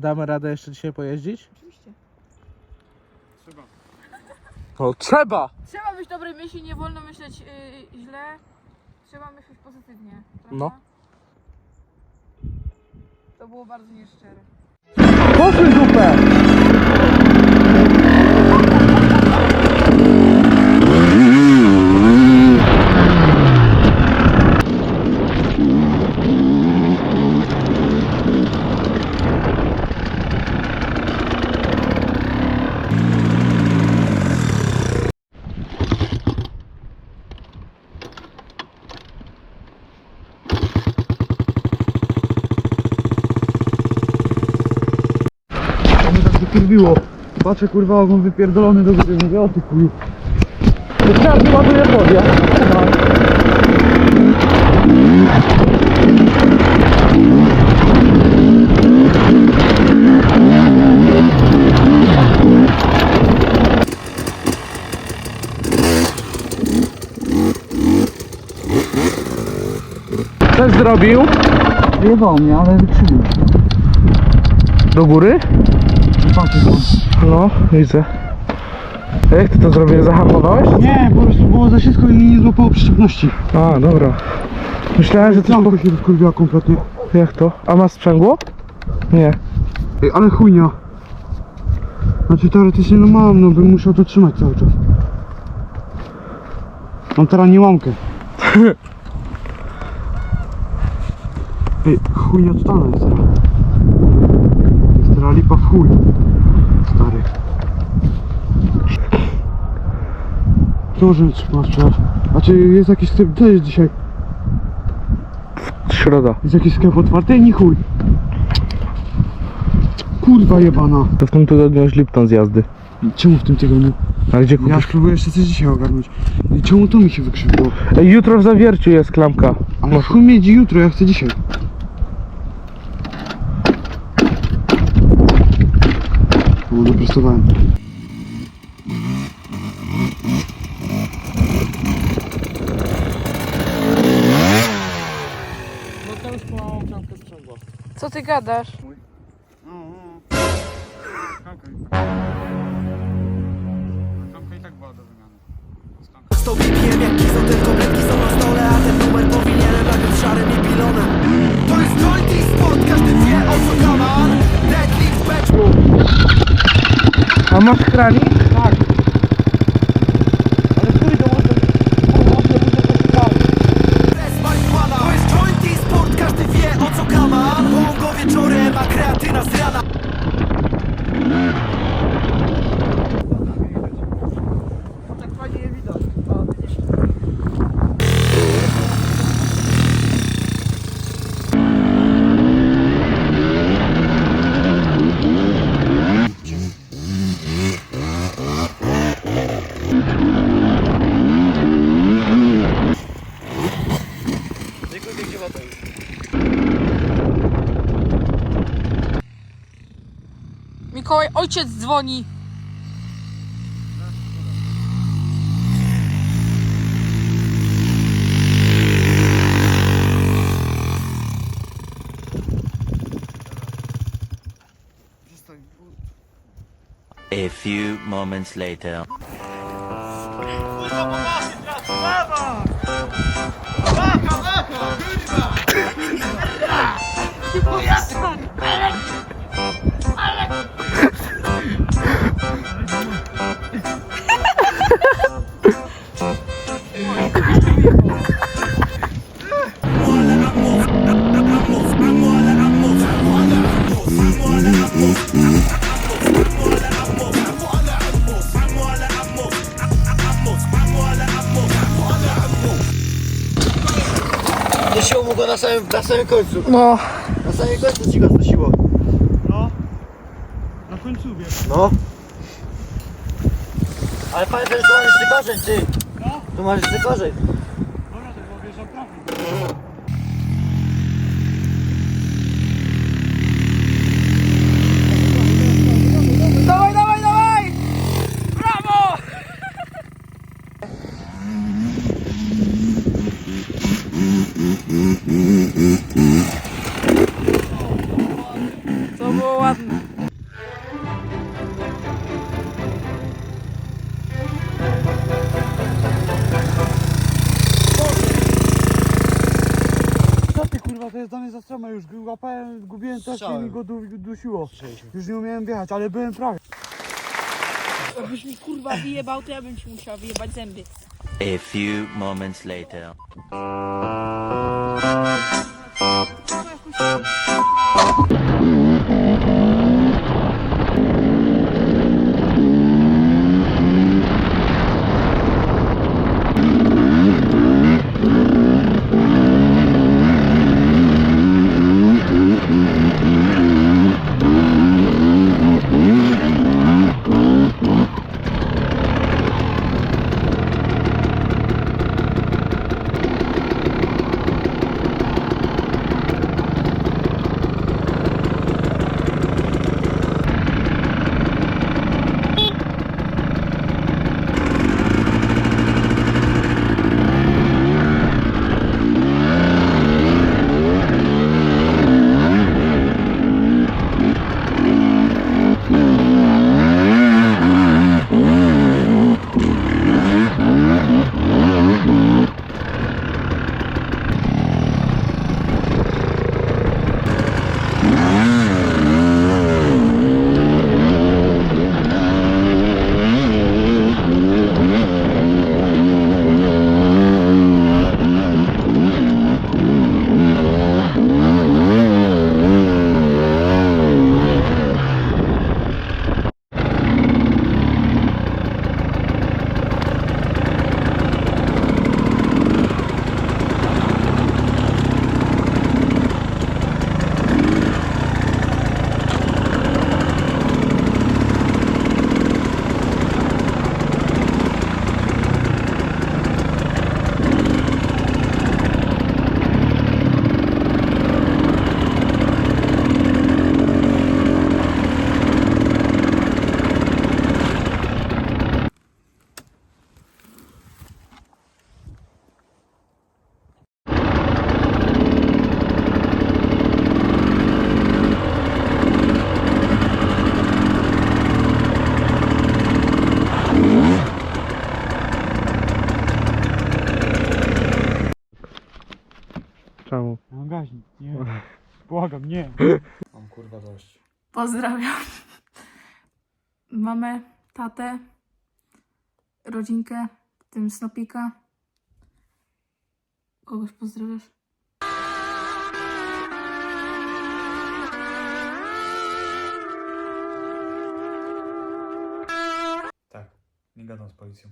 Damy radę jeszcze dzisiaj pojeździć? Oczywiście. Trzeba. Trzeba! Trzeba być dobrej myśli, nie wolno myśleć yy, źle. Trzeba myśleć pozytywnie. Prawda? No. To było bardzo nieszczere. Posuń dupę! To wykurwiło. Patrzę kurwa, ogon wypierdolony do góry. Mówię, o ty chuj. Każdy ładuje podia. Coś zrobił? Jebał mnie, ale wykrzywił. Do góry? No, widzę. Jak ty to zrobiłeś? Zahamowałeś? Nie, po prostu było za wszystko i nie złapało przyczepności. A, dobra. Myślałem, że coś. Klamka się wykurwiła kompletnie. Jak to? A ma sprzęgło? Nie. Ej, ale chujnia. Znaczy teoretycznie no mam, no bym musiał to trzymać cały czas. Mam teraz niełamkę. Ej, chujnia totalna jest teraz. Lipa w chuj. Stary. Możemy trzymać czas. A czy jest jakiś sklep, co jest dzisiaj? Środa. Jest jakiś sklep otwarty? Nie chuj. Kurwa jebana. To w tym tygodniu już Lipton z jazdy. Czemu w tym tygodniu? A gdzie Ja kupisz? spróbuję jeszcze coś dzisiaj ogarnąć. I czemu to mi się wykrzywiło? Jutro w zawierciu jest klamka. Ale chuj mieć jutro, ja chcę dzisiaj. O, doprostowałem. No to już po klamkę sprzęgła. Co ty gadasz? Klamka i tak była do wymiany. Z A masz kranik? Mikołaj, ojciec dzwoni. A few moments later. Go na samym, na samym końcu. No. Na samym końcu ci go znosiło Na końcu wiesz. No. Ale że tu masz jeszcze korzeń, ty. Tu masz jeszcze korzeń Dobra, to bo wiesz, prawie. Jest dla mnie za stroma, już łapałem, gubiłem też i mi go du dusiło. Już nie umiałem wjechać, ale byłem prawie. Jakbyś mi kurwa wyjebał, to ja bym ci musiał wyjebać zęby. A few moments later. Czemu? Mam gaźnik, nie. Błagam, nie. Mam kurwa dość. Pozdrawiam. Mamę, tatę, rodzinkę, w tym Snopika. Kogoś pozdrawiasz? Tak, nie gadam z policją.